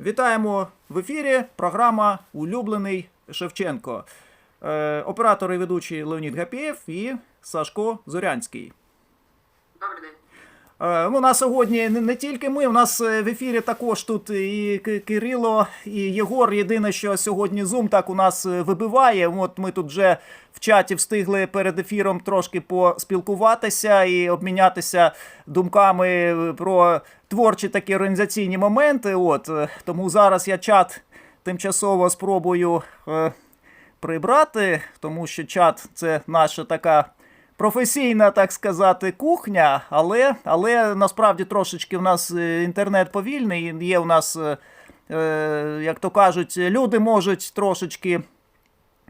Вітаємо в ефірі. Програма Улюблений Шевченко. Е, оператор і ведучий Леонід Гапєєв і Сашко Зорянський. Добрий день. Е, ну, нас сьогодні не, тільки ми, у нас е, в ефірі також тут і Кирило, і Єгор. Єдине, що сьогодні Zoom так у нас е, вибиває. От ми тут вже в чаті встигли перед ефіром трошки поспілкуватися і обмінятися думками про творчі такі організаційні моменти. От тому зараз я чат тимчасово спробую прибрати, тому що чат це наша така професійна, так сказати, кухня, але, але насправді трошечки в нас е, інтернет повільний. Є у нас, е, е, як то кажуть, люди можуть трошечки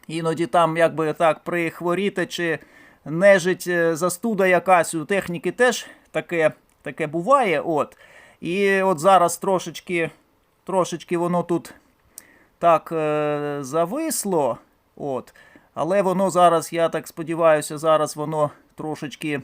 іноді там, якби так, прихворіти чи нежить застуда якась у техніки теж таке, таке буває. От. І от зараз трошечки, трошечки воно тут так зависло. От. Але воно зараз, я так сподіваюся, зараз воно трошечки,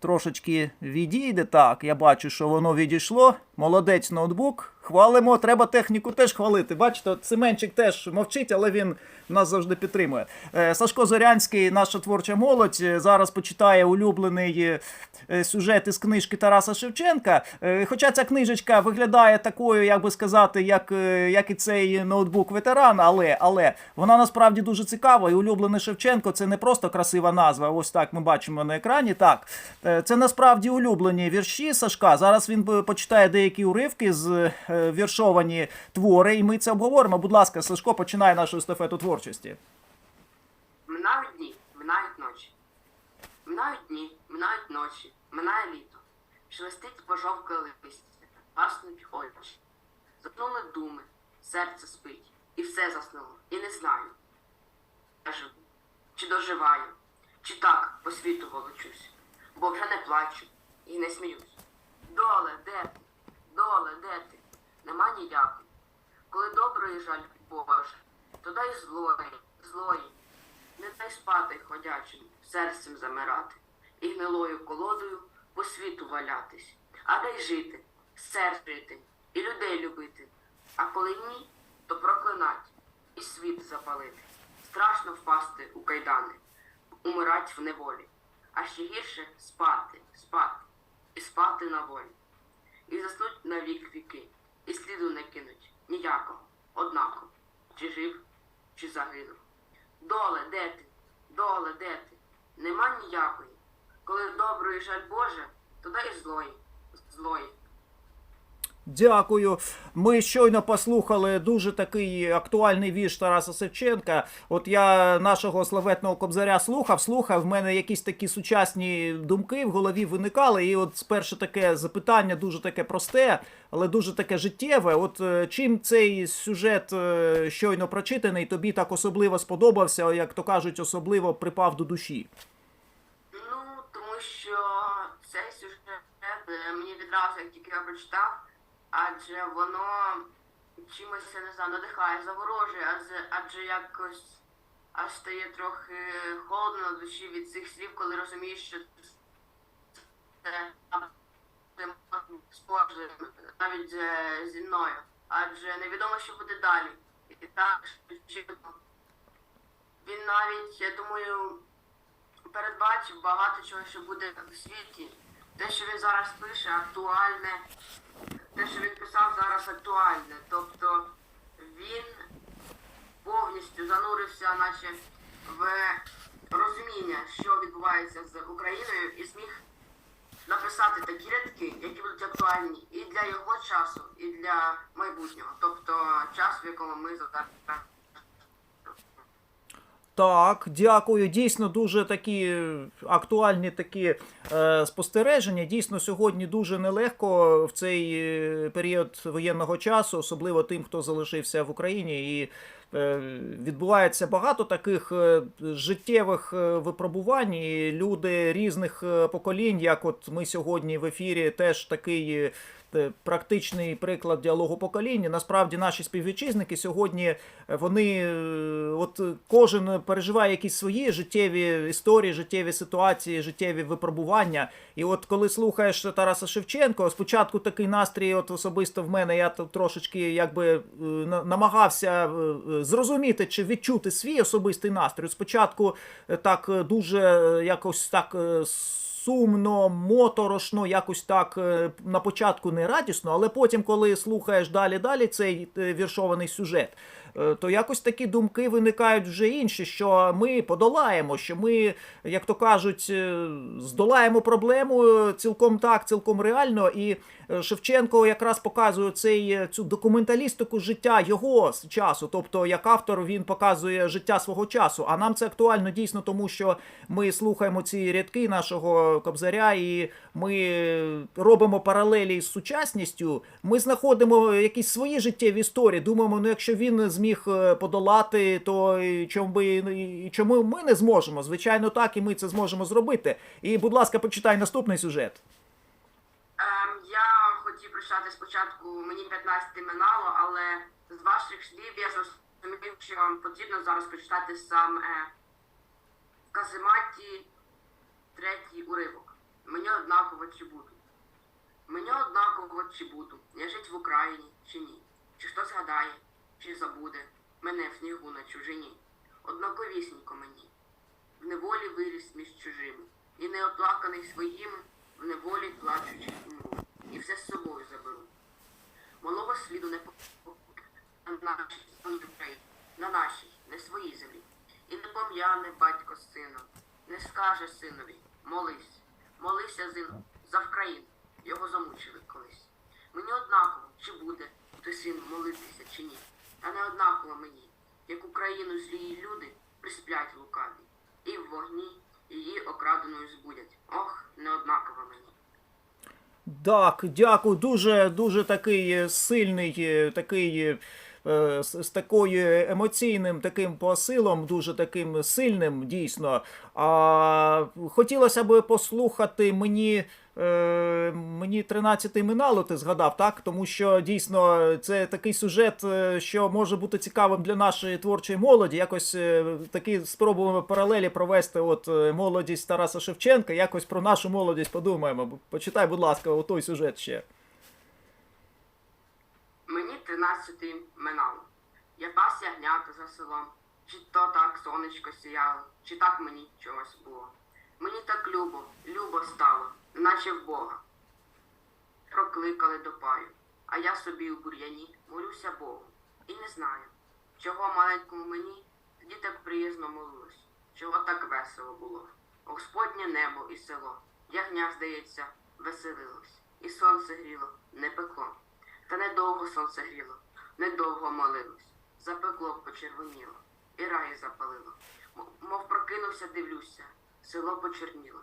трошечки відійде. Так, я бачу, що воно відійшло. Молодець ноутбук. Хвалимо, треба техніку теж хвалити. Бачите, от Семенчик теж мовчить, але він нас завжди підтримує. Е, Сашко Зорянський, наша творча молодь, е, зараз почитає улюблений е, сюжет із книжки Тараса Шевченка. Хоча ця книжечка виглядає такою, як би сказати, як, як і цей ноутбук ветеран, але, але вона насправді дуже цікава. І улюблений Шевченко це не просто красива назва. Ось так ми бачимо на екрані. Так, це насправді улюблені вірші Сашка. Зараз він почитає деякі уривки з віршовані твори, і ми це обговоримо. Будь ласка, Сашко, починає нашу естафету творчості. Минають дні, минають ночі. Минають дні, минають ночі, минає літо. Шелестить пожовкле листя, гаснуть очі. Заснули думи, серце спить, і все заснуло, і не знаю. Я живу, чи доживаю, чи так по світу волочусь, бо вже не плачу і не сміюсь. Доле, де ти? Доле, де ти? Нема ніякої. Коли доброї жаль Боже, то дай злої, злої. Не дай спати ходячим, серцем замирати, і гнилою колодою по світу валятись, а дай жити, сердити і людей любити. А коли ні, то проклинать і світ запалити. Страшно впасти у кайдани, умирать в неволі, а ще гірше спати, спати і спати на волі. І заснуть на вік віки, і сліду не кинуть ніякого, однаково, чи жив, чи загинув. Доле, де ти? Доле, де ти? Нема ніякої. Коли доброї жаль Боже, то дай злої, злої. Дякую. Ми щойно послухали дуже такий актуальний вірш Тараса Шевченка. От я нашого славетного кобзаря слухав, слухав. В мене якісь такі сучасні думки в голові виникали. І от перше таке запитання, дуже таке просте, але дуже таке життєве. От е, чим цей сюжет е, щойно прочитаний, тобі так особливо сподобався, як то кажуть, особливо припав до душі. Ну, тому що цей сюжет е, мені відразу, як тільки я прочитав, адже воно чимось, не знаю, надихає, заворожує, адже, адже якось аж стає трохи холодно на душі від цих слів, коли розумієш, що це схоже навіть е, зі мною. Адже невідомо, що буде далі. І так, очевидно, він навіть, я думаю, передбачив багато чого, що буде в світі. Те, що він зараз пише, актуальне. Те, що він писав зараз актуальне. Тобто він повністю занурився, наче в розуміння, що відбувається з Україною, і зміг написати такі рядки, які будуть актуальні і для його часу, і для майбутнього. Тобто час, в якому ми зараз. Так, дякую. Дійсно, дуже такі актуальні такі е, спостереження. Дійсно, сьогодні дуже нелегко в цей е, період воєнного часу, особливо тим, хто залишився в Україні. І е, відбувається багато таких е, життєвих е, випробувань. І люди різних поколінь, як от ми сьогодні в ефірі, теж такий. Е, практичний приклад діалогу покоління. Насправді наші співвітчизники сьогодні е, вони е, от кожен переживає якісь свої життєві історії, життєві ситуації, життєві випробування. І от коли слухаєш Тараса Шевченко, спочатку такий настрій, от особисто в мене, я трошечки якби намагався зрозуміти чи відчути свій особистий настрій. Спочатку так дуже якось так. Сумно, моторошно, якось так е, на початку не радісно, але потім, коли слухаєш далі далі цей е, віршований сюжет, то якось такі думки виникають вже інші, що ми подолаємо, що ми, як то кажуть, е, здолаємо проблему е, цілком так, цілком реально. І е, Шевченко якраз показує цей е, цю документалістику життя його часу. Тобто, як автор він показує життя свого часу. А нам це актуально дійсно, тому що ми слухаємо ці рядки нашого кобзаря, і ми е, робимо паралелі з сучасністю. Ми знаходимо якісь свої життєві історії. Думаємо, ну якщо він зміг е, подолати, то чому би чому ми не зможемо? Звичайно, так, і ми це зможемо зробити. І, будь ласка, почитай наступний сюжет. Ем, я хотів прочитати спочатку, мені 15 минало, але з ваших слів я зрозумів, що вам потрібно зараз прочитати сам е, казематі третій уривок. Мені однаково чи буду. Мені однаково чи буду. Я жить в Україні чи ні. Чи хто згадає, чи забуде мене в снігу на чужині. Однаковісінько мені. В неволі виріс між чужими. І не оплаканий своїми, в неволі плачучи умру. І все з собою заберу. Малого сліду не на нашій на нашій, не своїй землі. І не пом'яне батько з сином, не скаже синові, молись, молися зину за Вкраїну, його замучили колись. Мені однаково, чи буде той син молитися, чи ні. Та не однаково мені, як Україну злії люди присплять лукаві, і в вогні її окраденою збудять. Ох, не однаково мені. Так, дякую. Дуже дуже такий е, сильний, е, такий е, з, з такою емоційним таким посилом, дуже таким сильним, дійсно. А хотілося б послухати мені. е, Мені 13 минало, ти згадав, так? Тому що дійсно це такий сюжет, е, що може бути цікавим для нашої творчої молоді. Якось е, такі спробуємо паралелі провести от е, молодість Тараса Шевченка. Якось про нашу молодість подумаємо. Почитай, будь ласка, той сюжет ще. Мені тринадцяти минало. Я пас ягнята за селом. Чи то так сонечко сіяло, чи так мені чогось було. Мені так любо, любо стало, наче в Бога. Прокликали до паю, а я собі у бур'яні молюся Богу. І не знаю, чого маленькому мені тоді так приязно молилось, чого так весело було. Господнє небо і село, ягня, здається, веселилось, і сонце гріло, не пекло. Та недовго сонце гріло, недовго молилось, запекло, почервоніло, і раї запалило. Мов прокинувся, дивлюся, село почерніло.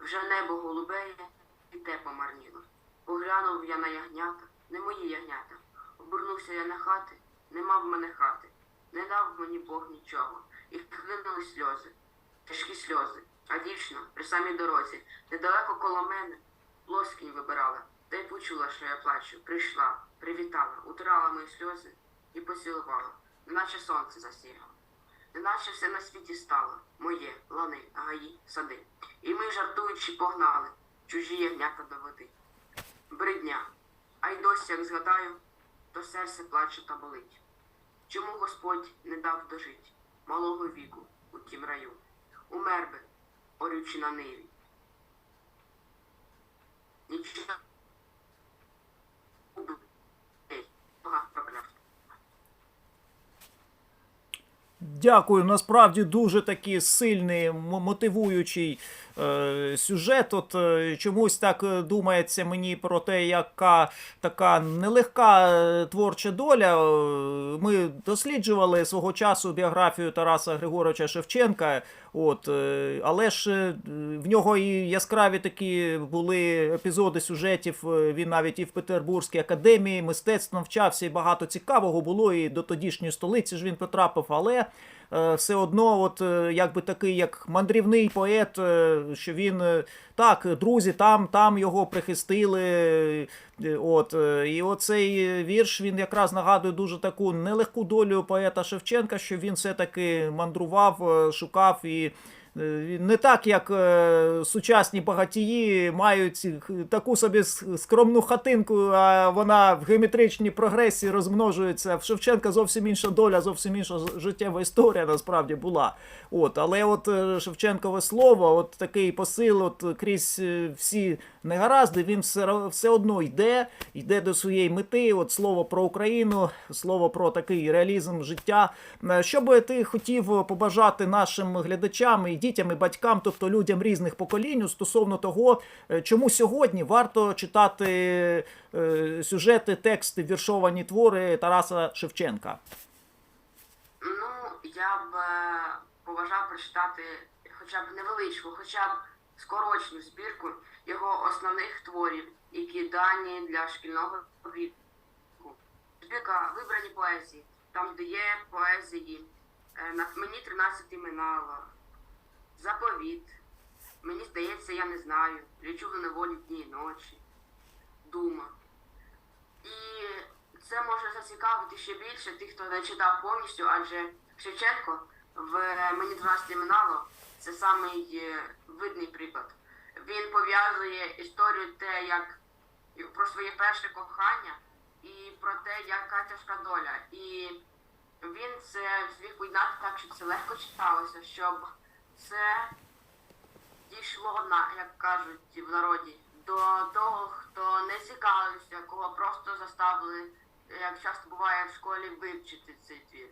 Вже небо голубеє, і те помарніло. Поглянув я на ягнята, не мої ягнята. Обернувся я на хати, нема в мене хати. Не дав мені Бог нічого, і хлинули сльози, тяжкі сльози. А дівчина при самій дорозі, недалеко коло мене, плоскінь вибирала, та й почула, що я плачу. Прийшла, привітала, утирала мої сльози і поцілувала, неначе сонце засіяло. Неначе все на світі стало, моє, лани, гаї, сади. І ми, жартуючи, погнали чужі ягнята до води. Бридня, а й досі, як згадаю, то серце плаче та болить. Чому Господь не дав дожить малого віку у тім раю? Умер би, орючи на ниві. Нічого. Дякую. Насправді дуже такий сильний, мотивуючий е, сюжет. От е, чомусь так е, думається мені про те, яка така нелегка е, творча доля. Е, Ми досліджували свого часу біографію Тараса Григоровича Шевченка. От, але ж в нього і яскраві такі були епізоди сюжетів. Він навіть і в Петербурзькій академії мистецтв навчався, і багато цікавого було. І до тодішньої столиці ж він потрапив. Але все одно, от е, якби такий як мандрівний поет, е, що він е, так, друзі, там, там його прихистили. е, От, е, і оцей вірш він якраз нагадує дуже таку нелегку долю поета Шевченка, що він все-таки мандрував, е, шукав і. Е, Не так, як е, сучасні багатії мають таку собі скромну хатинку, а вона в геометричній прогресії розмножується. В Шевченка зовсім інша доля, зовсім інша життєва історія насправді була. От, але от е, Шевченкове слово, от такий посил, от крізь е, всі негаразди, він все, все одно йде, йде до своєї мети. От слово про Україну, слово про такий реалізм життя. Е, Що би ти хотів побажати нашим глядачам і дітям, і батькам, тобто людям різних поколінь, стосовно того, е, чому сьогодні варто читати е, сюжети, тексти, віршовані твори Тараса Шевченка? Ну, я б е, побажав прочитати хоча б невеличку, хоча б скорочну збірку його основних творів, які дані для шкільного віку. Збірка вибрані поезії, там де є поезії. Мені 13 минало, заповіт. Мені здається, я не знаю. Лічу в неволі дні і ночі. Дума. І це може зацікавити ще більше тих, хто не читав повністю, адже Шевченко в мені 12 минало це самий е, видний приклад. Він пов'язує історію те, як про своє перше кохання і про те, яка тяжка доля. І він це зміг поєднати так, щоб це легко читалося, щоб це дійшло на, як кажуть в народі, до того, хто не цікавився, кого просто заставили, як часто буває в школі, вивчити цей твір.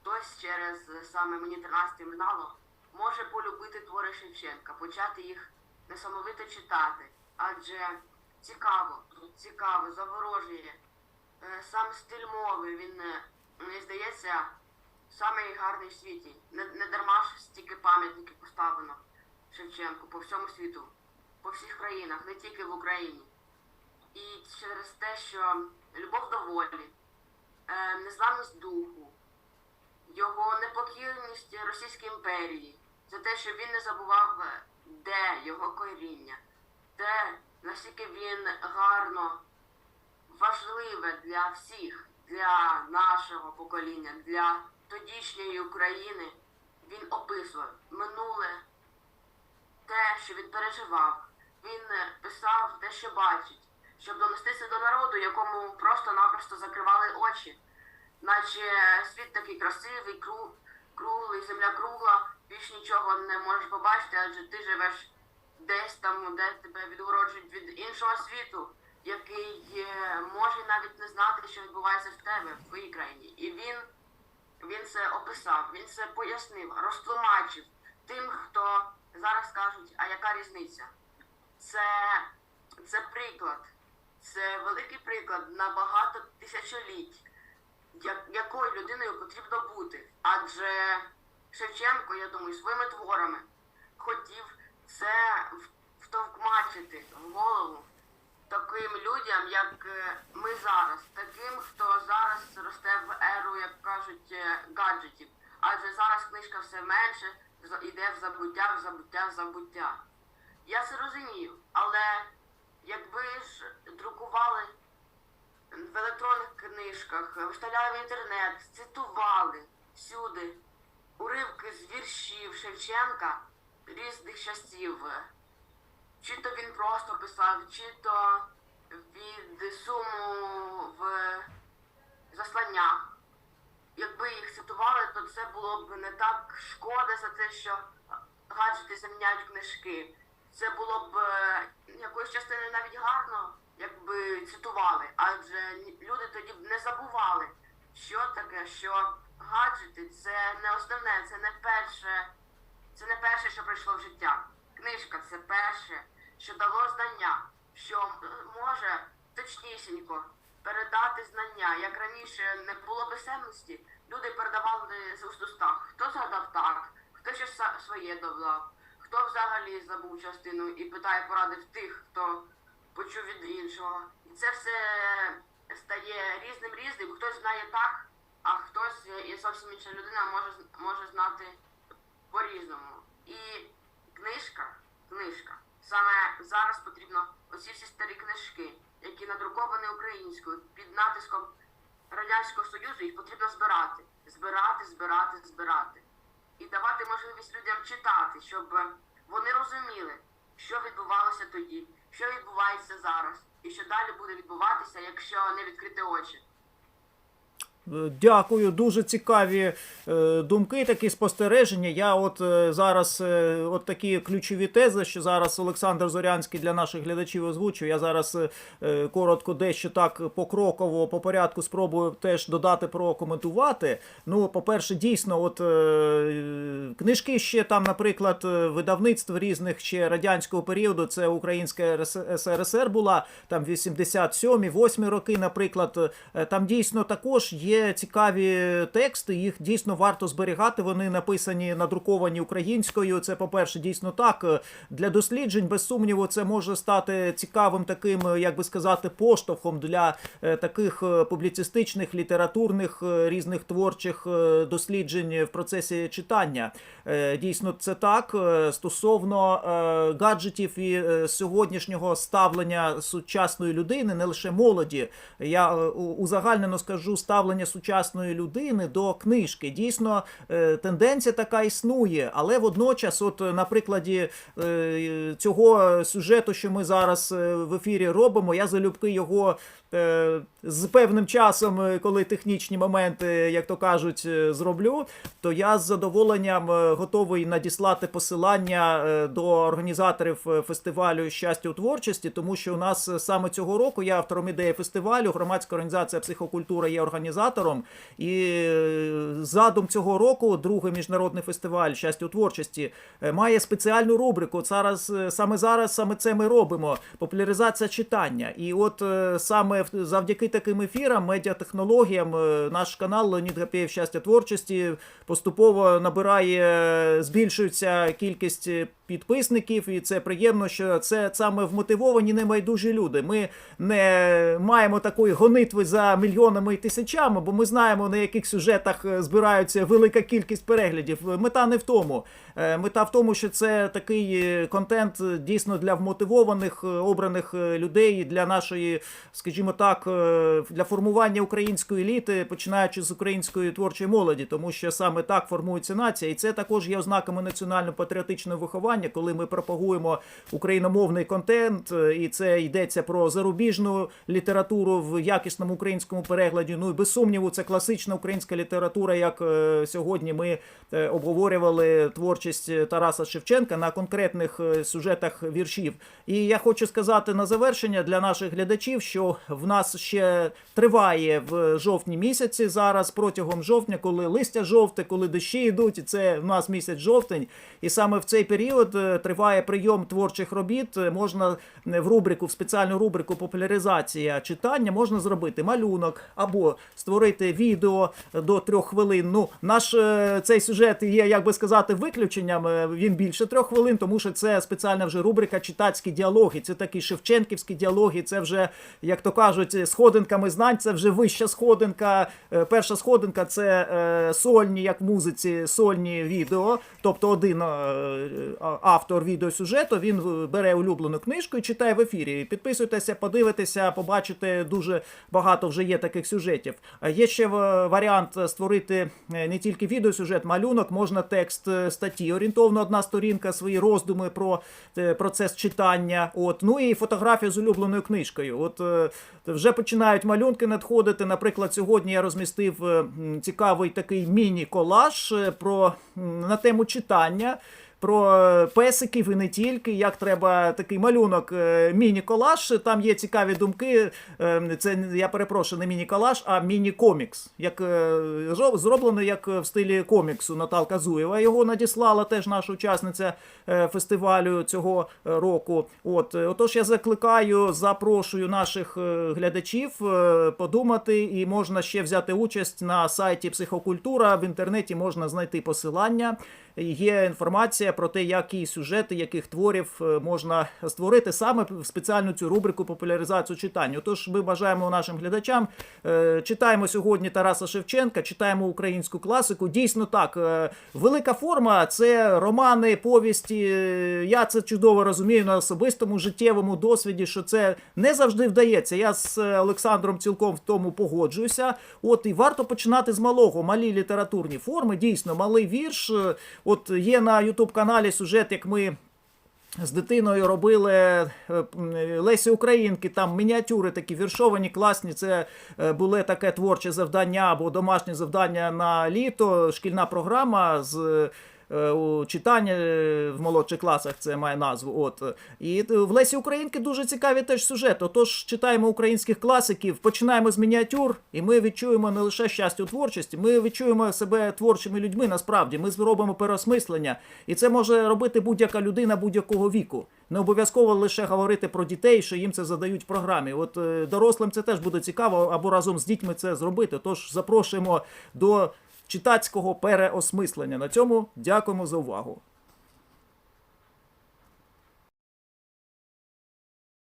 Хтось через саме мені 13 минало може полюбити твори Шевченка, почати їх несамовито читати, адже цікаво, цікаво, заворожує. Е, Сам стиль мови, він, е, мені здається, самий гарний в світі. Не, дарма ж стільки пам'ятників поставлено Шевченку по всьому світу, по всіх країнах, не тільки в Україні. І через те, що любов до волі, е, незламність духу, його непокірність Російській імперії, за те, що він не забував, е, де його коріння, те, наскільки він гарно важливе для всіх, для нашого покоління, для тодішньої України. Він описував минуле, те, що він переживав. Він е, писав те, що бачить, щоб донестися до народу, якому просто-напросто закривали очі. Наче світ такий красивий, кру- круглий, земля кругла, більш нічого не можеш побачити, адже ти живеш десь там, де тебе відгороджують від іншого світу, який е, може навіть не знати, що відбувається в тебе, в твоїй країні. І він, він це описав, він це пояснив, розтлумачив тим, хто зараз кажуть, а яка різниця? Це, це приклад, це великий приклад на багато тисячоліть, як, якою людиною потрібно бути. Адже Шевченко, я думаю, своїми творами хотів це втовкмачити в голову таким людям, як е, ми зараз, таким, хто зараз росте в еру, як кажуть, е, гаджетів. Адже зараз книжка все менше йде в забуття, в забуття, в забуття. Я це розумію, але якби ж друкували в електронних книжках, виставляли в інтернет, цитували всюди уривки з віршів Шевченка різних часів. Чи то він просто писав, чи то від суму в засланнях. Якби їх цитували, то це було б не так шкода за те, що гаджети заміняють книжки. Це було б е, якоїсь частини навіть гарно, якби цитували, адже люди тоді б не забували, що таке, що гаджети це не основне, це не перше, це не перше, що прийшло в життя. Книжка це перше, що дало знання, що може точнісінько передати знання. Як раніше не було писемності, люди передавали з уст устах. Хто згадав так, хто щось своє додав, хто взагалі забув частину і питає поради в тих, хто почув від іншого. І це все стає різним різним. Хтось знає так, а хтось е, і зовсім інша людина може, може знати по-різному. І книжка, книжка. Саме зараз потрібно оці всі старі книжки, які надруковані українською під натиском Радянського Союзу, їх потрібно збирати. Збирати, збирати, збирати. І давати можливість людям читати, щоб вони розуміли, що відбувалося тоді, що відбувається зараз, і що далі буде відбуватися, якщо не відкрити очі. Дякую, дуже цікаві е, думки, такі спостереження. Я от е, зараз е, от такі ключові тези, що зараз Олександр Зорянський для наших глядачів озвучив. Я зараз коротко дещо так покроково по порядку спробую теж додати прокоментувати. Ну, по-перше, дійсно, от книжки ще там, наприклад, видавництв різних ще радянського періоду. Це Українська РС- СРСР була там 87-й, 8 роки, наприклад. Там дійсно також є цікаві тексти. Їх дійсно варто зберігати. Вони написані, надруковані українською. Це, по-перше, дійсно так. Для досліджень, без сумніву, це може стати цікавим таким, як би сказати, поштовхом для е, таких е, публіцистичних, літературних е, різних творчих досліджень в процесі читання. Дійсно, це так. Стосовно гаджетів і сьогоднішнього ставлення сучасної людини, не лише молоді. Я узагальнено скажу ставлення сучасної людини до книжки. Дійсно, е, тенденція така існує, але водночас, от е, на прикладі е, цього сюжету, що ми зараз в ефірі робимо, я залюбки його з певним часом, коли технічні моменти, як то кажуть, зроблю, то я з задоволенням готовий надіслати посилання до організаторів фестивалю щастя у творчості, тому що у нас саме цього року я автором ідеї фестивалю, громадська організація психокультура є організатором. І е, задум цього року, другий міжнародний фестиваль щастя у творчості, е, має спеціальну рубрику. Зараз е, саме зараз саме це ми робимо. Популяризація читання. І от саме завдяки таким ефірам, медіатехнологіям, наш канал Леонід Гапєєв щастя творчості поступово набирає, збільшується кількість підписників, і це приємно, що це саме вмотивовані небайдужі люди. Ми не маємо такої гонитви за мільйонами і тисячами, бо ми знаємо, на яких сюжетах е, збираються велика кількість переглядів. Мета не в тому. Е, Мета в тому, що це такий е, контент дійсно для вмотивованих обраних людей, для нашої, скажімо так, для формування української еліти, починаючи з української творчої молоді, тому що саме так формується нація, і це також є ознаками національно-патріотичного виховання, коли ми пропагуємо україномовний контент, е, і це йдеться про зарубіжну літературу в якісному українському перекладі. Ну і без сумніву, це класична українська література, як е, сьогодні ми е, обговорювали творчість Тараса Шевченка на конкретних сюжетах віршів. І я хочу сказати на завершення для наших глядачів, що в нас ще триває в жовтні місяці зараз протягом жовтня, коли листя жовте, коли дощі йдуть, і це в нас місяць жовтень. І саме в цей період е, триває прийом творчих робіт. Можна е, в рубрику, в спеціальну рубрику популяризація читання можна зробити малюнок або створити відео до трьох хвилин. Ну, наш е, цей сюжет є, як би сказати, виключенням. Він більше трьох хвилин, тому що це спеціальна вже рубрика читацькі діалоги. Це такі шевченківські діалоги. Це вже, як то кажуть, сходинками знань. Це вже вища сходинка. Перша сходинка це сольні, як в музиці, сольні відео. Тобто один автор відеосюжету він е, бере улюблену книжку і читає в ефірі. Підписуйтеся, подивитеся, побачите дуже багато вже є таких сюжетів. Е, Є ще е, варіант створити не тільки відеосюжет, малюнок, можна текст статті. Орієнтовно одна сторінка, свої роздуми про процес читання. От ну і фотографія з улюбленою книжкою. От вже починають малюнки надходити. Наприклад, сьогодні я розмістив цікавий такий міні-колаж про на тему читання. Про е, песиків і не тільки, як треба такий малюнок, е, міні-колаж. Там є цікаві думки. Е, Це я перепрошую, не міні-колаж, а міні-комікс. Як е, зроблено як в стилі коміксу Наталка Зуєва. Його надіслала теж наша учасниця фестивалю цього року. От отож, я закликаю, запрошую наших глядачів подумати, і можна ще взяти участь на сайті Психокультура. В інтернеті можна знайти посилання. Є інформація. про те, які сюжети, яких творів е, можна створити саме в спеціальну цю рубрику популяризацію читання. Тож ми бажаємо нашим глядачам. е, Читаємо сьогодні Тараса Шевченка, читаємо українську класику. Дійсно так, е, велика форма це романи, повісті. Я це чудово розумію на особистому життєвому досвіді, що це не завжди вдається. Я з Олександром цілком в тому погоджуюся. От і варто починати з малого, малі літературні форми. Дійсно, малий вірш. Е, От є на Ютуб каналі сюжет, як ми. З дитиною робили е, Лесі Українки, там мініатюри такі віршовані, класні. Це були було таке творче завдання або домашнє завдання на літо, шкільна програма з. Е, Читання е, в молодших класах це має назву. От і е, в Лесі Українки дуже цікаві теж сюжети. Отож, читаємо українських класиків, починаємо з мініатюр, і ми відчуємо не лише щастя у творчості, ми відчуємо себе творчими людьми. Насправді ми зробимо переосмислення, і це може робити будь-яка людина будь-якого віку. Не обов'язково лише говорити про дітей, що їм це задають в програмі. От дорослим це теж буде цікаво, або разом з дітьми це зробити. Тож запрошуємо до читацького переосмислення. На цьому дякуємо за увагу.